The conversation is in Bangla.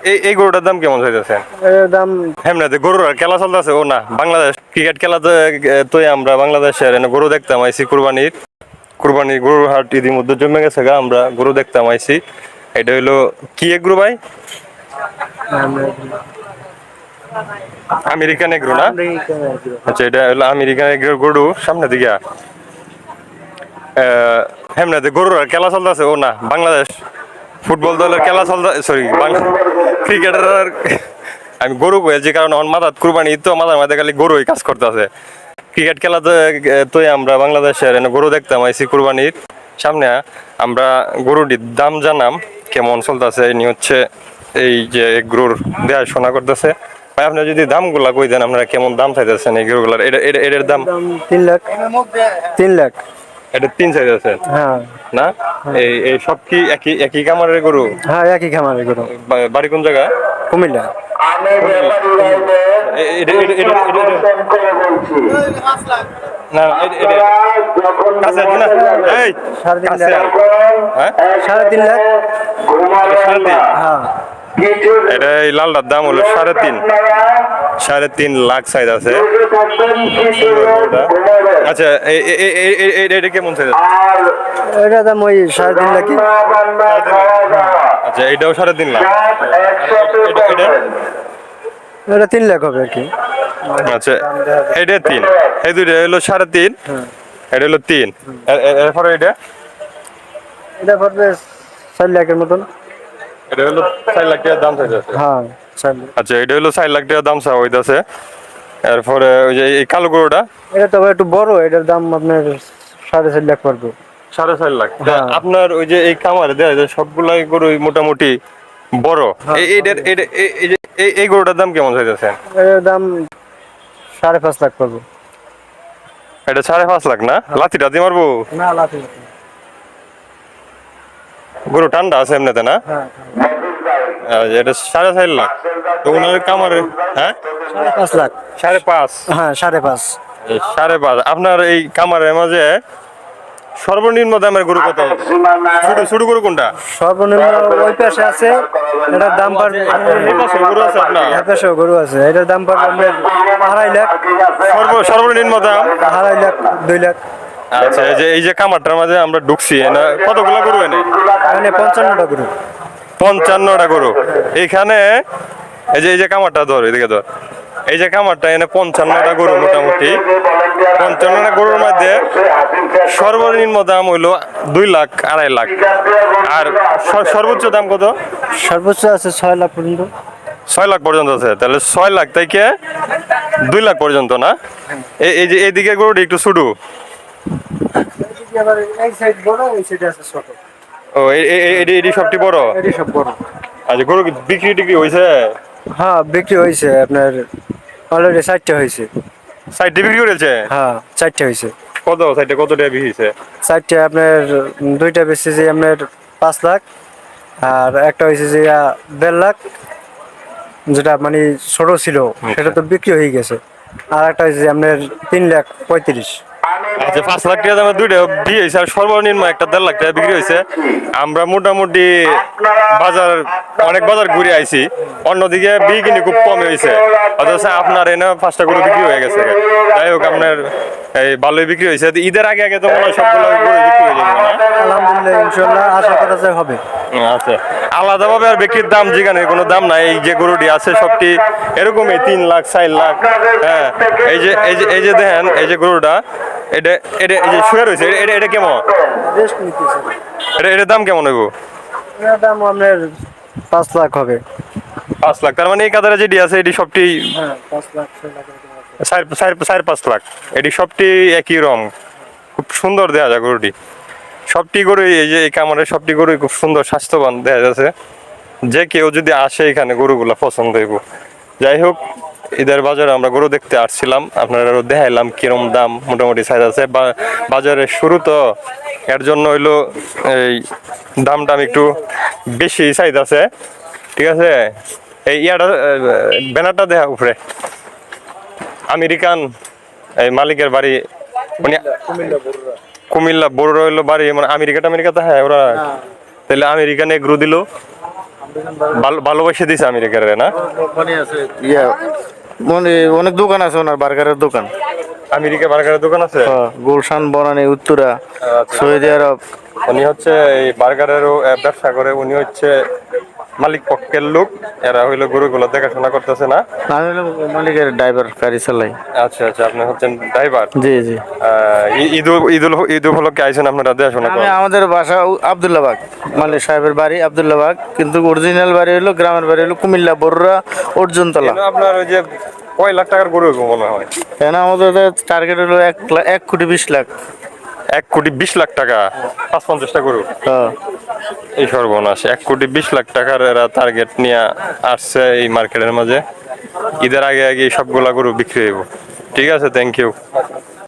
এই এই গরুটার দাম কেমন হইতেছে দাম হেমনাতে গরুর খেলা চলতেছে ও না। বাংলাদেশ ক্রিকেট খেলাতে তো আমরা বাংলাদেশের গরু দেখতাম আইসি কুরবানির। কুরবানির গরুর হাট ইতিমধ্যে জমে গেছে গা আমরা গরু দেখতাম আইসি এটা হইল কি এক গরু ভাই? আমেরিকান এগ্রো না? আচ্ছা এটা হলো আমেরিকান এগ্রোর গরু সামনে দিকে। হেমনাতে গরুর খেলা চলতেছে ও না। বাংলাদেশ ফুটবল দলের খেলা চলতে সরি ক্রিকেটার আমি গরু বলছি কারণ আমার মাথার কুরবানি তো মাথার মাঝে খালি গরুই কাজ করতেছে। ক্রিকেট খেলাতে তো আমরা বাংলাদেশের গরু দেখতাম, আইসি কুরবানির সামনে। আমরা গরুটির দাম জানাম কেমন চলতেছে ইনি হচ্ছে এই যে গরুর দেয়া শোনা করতেছে। ভাই, আপনি যদি দামগুলা কই দেন, আপনারা কেমন দাম চাইতেছেন এই গরুগুলার? এটা, এটা- এটার দাম তিন লাখ। তিন লাখ। এটা তিন চাইতেছেন হ্যাঁ। না? এই এই সব কি একই একই কামারের গরু? হ্যাঁ একই খামারে গরু। বাড়ি কোন জায়গা? কুমিল্লা। না কাছে আছে না? এই, সাড়ে তিন লাখ। হ্যাঁ? সাড়ে তিন লাখ। সাড়ে তিন। হ্যাঁ। এটা এই লালটার দাম হলো সাড়ে তিন। সাড়ে তিন লাখ সাইজ আছে। আচ্ছা এটা কেমন সাইজ এটা দাম ওই সাড়ে তিন লাখ আচ্ছা এটাও সাড়ে তিন লাখ। এটা এটা? তিন লাখ হবে আর কি। আচ্ছা এটা তিন। এই দুইটা হলো সাড়ে তিন। এটা হলো তিন। এরপরে এটা? এটা পড়বে চার লাখের মতন। এটা হলো লাখ দাম চাইতেছে হ্যাঁ আচ্ছা এটা হলো চার লাখ টাকার দাম চা হইতাছে। এরপরে ওই যে এই কালো গরুটা এটা তো একটু বড় এটার দাম আপনার সাড়ে চার লাখ পড়বে। সাড়ে চার লাখ। হ্যাঁ। আপনার ওই যে এই কামারে দেওয়া যায় সবগুলাই গরুই মোটামুটি বড়। এই এইটার এই- গরুটার দাম কেমন চাইতেছে? এটার দাম লাখ পড়বে। এটা সাড়ে পাঁচ লাখ না? লাথি টাতি মারবো? না গরু ঠান্ডা আছে এমনিতে না? হ্যাঁ এটা সাড়ে চার লাখ। তো ওনার কামারে হ্যাঁ? সাড়ে পাঁচ লাখ। সাড়ে পাঁচ। হ্যাঁ সাড়ে পাঁচ। সাড়ে পাঁচ। আপনার এই কামারের মাঝে সর্বনিম্ন দামের গরু কত? ছোট ছোট গরু কোনটা? সর্বনিম্ন ওই পাশে আছে এটার দাম এই পাশে গরু আছে আপনার? এই পাশেও গরু আছে এটার দাম আপনার আড়াই লাখ। সর্ব সর্বনিম্ন দাম? আড়াই লাখ দুই লাখ। আচ্ছা এই যে এই যে কামারটার মাঝে আমরা ঢুকছি না কতগুলো গরু এনে? মানে পঞ্চান্নটা গরু। পঞ্চান্নটা গরু। এইখানে এই যে এই যে কামারটা ধর এদিকে ধর। এই যে কামারটা এনে পঞ্চান্নটা গরু মোটামুটি। পঞ্চান্নটা গরুর মধ্যে সর্বনিম্ন দাম হইল দুই লাখ আড়াই লাখ। আর স- সর্বোচ্চ দাম কত? সর্বোচ্চ আছে ছয় লাখ পর্যন্ত। ছয় লাখ পর্যন্ত আছে। তাহলে ছয় লাখ থেকে দুই লাখ পর্যন্ত না? এই এই যে এইদিকে গরুটি একটু ছুটু। এই সাইড বড় ওই সাইডে আছে ছোট। ও এটি এটি সবটি বড়? এটি সব বড়। আচ্ছা গরু বিক্রি টিক্রি হয়েছে হ্যাঁ বিক্রি হয়েছে আপনার অলরেডি চারটে হয়েছে সাইডটি বিক্রি করেছে? হ্যাঁ চারটে হয়েছে কত সাইডে কত টাকা বিক্রি হয়েছে চারটে আপনার দুইটা বেশি যে আপনার পাঁচ লাখ আর একটা হয়েছে যে দেড় লাখ যেটা মানে ছোট ছিল সেটা তো বিক্রি হয়ে গেছে। আর একটা হয়েছে আপনার তিন লাখ পঁয়ত্রিশ। আচ্ছা পাঁচ লাখ টাকা দামে দুইটা বিয়ে হয়েছে, আর সর্বনিম্ন একটা দেড় লাখ টাকা বিক্রি হয়েছে। আমরা মোটামুটি বাজার, অনেক বাজার ঘুরে আইছি। অন্যদিকে বিয়ে কিনে খুব কম হয়েছে। অথচ আপনার এনে পাঁচটা করে বিক্রি হয়ে গেছে। যাই হোক, আপনার এই ভালোই বিক্রি হয়েছে। ঈদের আগে আগে তো মনে হয় সবগুলো গরু বিক্রি হয়ে যাবে না? আলহামদুলিল্লাহ ইনশাল্লাহ আশা করা যায় হবে। আচ্ছা আলাদাভাবে আর বিক্রির দাম যেখানে কোনো দাম নাই। এই যে গরুটি আছে সবটি এরকমই তিন লাখ চার লাখ। হ্যাঁ এই যে এই যে এই যে দেখেন এই যে গরুটা এটা এটা এই যে শুয়ে রয়েছে এটা এটা কেমন? এটা এটার দাম কেমন হইব? দাম আপনার পাঁচ লাখ হবে। পাঁচ লাখ। তার মানে এই কাতারে যেটি আছে এটি সবটি হ্যাঁ পাঁচ লাখ ছয় লাখ। চার পাঁচ লাখ। এটি সবটি একই রং। খুব সুন্দর দেওয়া যায় গরুটি। সবটি গরু এই যে এই কামারের সবটি গরুই খুব সুন্দর স্বাস্থ্যবান দেখা যাচ্ছে। যে কেউ যদি আসে এখানে গরুগুলা পছন্দ হইব। যাই হোক, ঈদের বাজারে আমরা গরু দেখতে আসছিলাম। আপনারা দেখাইলাম কিরম দাম মোটামুটি সাইজ আছে। বা- বাজারের শুরু তো এর জন্য হইল এই দাম টাম একটু বেশি সাইজ আছে। ঠিক আছে? এই ইয়াটা ব্যানারটা দেখা উপরে। আমেরিকান এই মালিকের বাড়ি উনি কুমিল্লা বড় হইল বাড়ি মানে আমেরিকাটা আমেরিকাতে হ্যাঁ ওরা তাহলে আমেরিকানে গ্রু দিল। ভালো- ভালোবেসে দিছে আমেরিকার না? মানে অনেক দোকান আছে ওনার বার্গারের দোকান। আমেরিকা বার্গারের দোকান আছে? হ্যাঁ, গুলশান বনানী উত্তরা আচ্ছা। Saudi Arab. উনি হচ্ছে এই বার্গারেরও ব্যবসা করে উনি হচ্ছে মালিক পক্ষের লোক এরা হইল গরুগুলো দেখাশোনা করতেছে না। আমি মালিকের ড্রাইভার গাড়ি চালাই আচ্ছা আচ্ছা আপনি হচ্ছেন ড্রাইভার জি জি। ঈদ ঈদ ঈদ উপলক্ষে আইছেন আপনারা দেখাশোনা আমি আমাদের বাসা আবদুল্লাবাগ মালিক সাহেবের বাড়ি আবদুল্লাবাগ কিন্তু অরিজিনাল বাড়ি হলো গ্রামের বাড়ি হলো কুমিল্লা বড়রা অর্জুনতলা। আপনার ওই যে কয় লাখ টাকার গরু মনে হয়? কেন আমাদের টার্গেট হলো এক কোটি বিশ লাখ। এক কোটি বিশ লাখ টাকা পাঁচ পঞ্চাশটা গরু। হ্যাঁ। এই সর্বনাশ এক কোটি বিশ লাখ টাকার এরা টার্গেট নিয়ে আসছে এই মার্কেটের মাঝে। ঈদের আগে আগে সবগুলা গরু বিক্রি হইব। ঠিক আছে থ্যাংক ইউ